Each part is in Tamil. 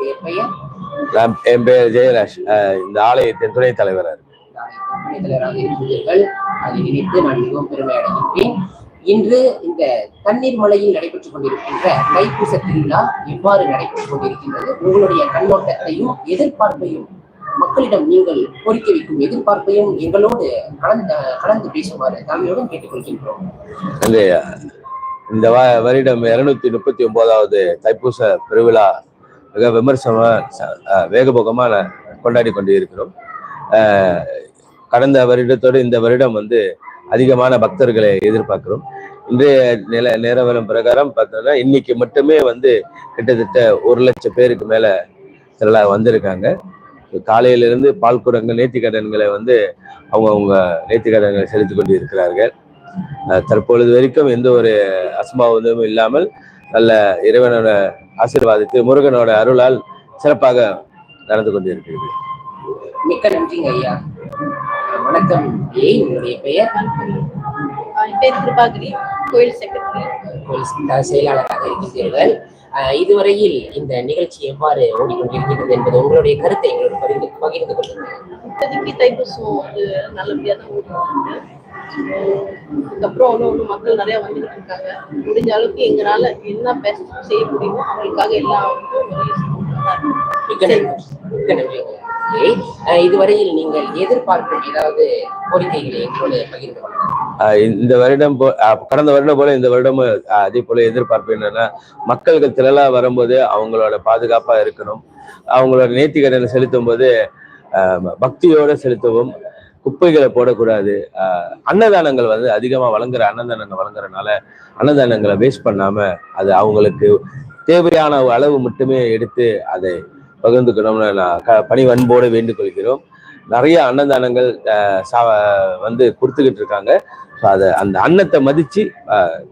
உங்களுடைய பெயர்? நான் என் பேர் ஜெயராஜ் இந்த ஆலயத்தின் துணைத் தலைவராக தலைவராக இருக்கிறீர்கள் அதை நினைத்து நான் மிகவும் பெருமை அடைகின்றேன். இன்று இந்த தண்ணீர் மலையில் நடைபெற்றுக் கொண்டிருக்கின்ற தைப்பூச திருவிழா எவ்வாறு நடைபெற்றுக் கொண்டிருக்கின்றது? உங்களுடைய கண்ணோட்டத்தையும் எதிர்பார்ப்பையும் மக்களிடம் நீங்கள் கோரிக்கை வைக்கும் எதிர்பார்ப்பையும் எங்களோடு கலந்து கலந்து பேசுமாறு தலைமையுடன் கேட்டுக்கொள்கின்றோம். இந்த இந்த வருடம் இருநூத்தி முப்பத்தி ஒன்பதாவது தைப்பூச பெருவிழா மிக விமர்சனமாக வேகபோகமாக கொண்டாடி கொண்டு இருக்கிறோம் கடந்த வருடத்தோடு இந்த வருடம் வந்து அதிகமான பக்தர்களை எதிர்பார்க்கிறோம். இன்றைய நில நேரவலம் பிரகாரம் பார்த்தோம்னா இன்னைக்கு மட்டுமே வந்து கிட்டத்தட்ட ஒரு லட்சம் பேருக்கு மேல திரளா வந்திருக்காங்க. காலையிலிருந்து பால் குடங்கள் நேர்த்திக்கடன்களை வந்து அவங்கவுங்க நேர்த்திக்கடன்களை செலுத்தி கொண்டு இருக்கிறார்கள் தற்பொழுது வரைக்கும் எந்த ஒரு அசம்பாவிதமும் இல்லாமல் நல்ல இறைவனோட ஆசீர்வாதத்தை முருகனோட அருளால் சிறப்பாக நடந்து கொண்டிருக்கிறது. மிக்க நன்றிங்க ஐயா. வணக்கம். ஏய் உங்களுடைய பெயர்? பேர் கிருபாகிரி கோயில் செக்ரட்டரி கோயில் செயலாளராக இருக்கின்றீர்கள் அஹ் இதுவரையில் இந்த நிகழ்ச்சி எவ்வாறு ஓடிக்கொண்டிருக்கிறது என்பது உங்களுடைய கருத்தை எங்களோடு பகிர்ந்து பகிர்ந்து கொள்ளுங்கள். இப்போதைக்கு தைப்பூசம் வந்து நல்லபடியாக தான் இருக்கு அதுக்கப்புறம் இன்னும் இன்னும் மக்கள் நிறைய வந்துகிட்டு இருக்காங்க. முடிஞ்ச அளவுக்கு எங்களால என்ன பெஸ்ட் செய்ய முடியுமோ அவங்களுக்காக எல்லாம் இதுவரையில் நீங்கள் எதிர்பார்க்கும் ஏதாவது கோரிக்கைகளை எங்களோடு பகிர்ந்து கொள்ளுங்கள் அஹ் இந்த வருடம் போ கடந்த வருடம் போல இந்த வருடமும் அதே போல எதிர்பார்ப்பு என்னன்னா மக்களுக்கு திரளா வரும்போது அவங்களோட பாதுகாப்பா இருக்கணும். அவங்களோட நேர்த்திக்கடனை செலுத்தும் போது பக்தியோட செலுத்தவும் குப்பைகளை போடக்கூடாது. அன்னதானங்கள் வந்து அதிகமாக வழங்குற அன்னதானங்கள் வழங்குறனால அன்னதானங்களை வேஸ்ட் பண்ணாம அது அவங்களுக்கு தேவையான அளவு மட்டுமே எடுத்து அதை பகிர்ந்துக்கணும்னு நான் க பணிவன்போடு வேண்டுகொள்கிறோம். நிறைய அன்னதானங்கள் சா வந்து கொடுத்துக்கிட்டு இருக்காங்க. ஸோ அதை அந்த அன்னத்தை மதித்து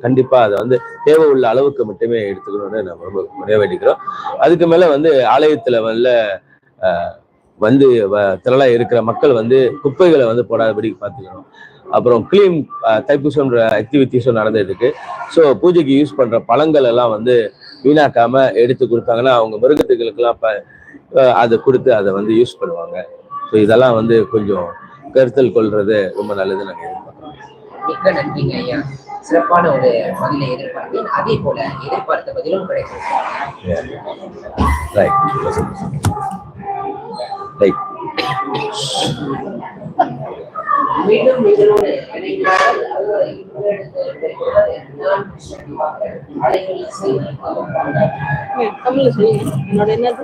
கண்டிப்பாக அதை வந்து தேவை உள்ள அளவுக்கு மட்டுமே எடுத்துக்கணும்னு நம்ம ரொம்ப நிறைவேற்றிக்கிறோம் அதுக்கு மேலே வந்து ஆலயத்தில் வந்து வந்து வ- திரளா இருக்கிற மக்கள் வந்து குப்பைகளை வந்து போடாதபடி பார்த்துக்கணும். அப்புறம் கிளீன் தைப்பூசம்ன்ற ஆக்டிவிட்டிஸும் நடந்துட்டு இருக்கு ஸோ பூஜைக்கு யூஸ் பண்ற பழங்கள் எல்லாம் வந்து வீணாக்காம எடுத்து கொடுத்தாங்கன்னா அவங்க மிருகத்துகளுக்கெல்லாம் அதை கொடுத்து அதை வந்து யூஸ் பண்ணுவாங்க. ஸோ இதெல்லாம் வந்து கொஞ்சம் கருத்தில் கொள்றது ரொம்ப நல்லது நாங்கள் எதிர்பார்க்குறோம் சிறப்பான ஒரு பதிலை எதிர்பார்த்தேன் அதே போல எதிர்பார்த்த பதிலும் கிடைக்கும். ரைட் மீண்டும் தமிழ்ல சொல்லுங்க என்னோட என்னது?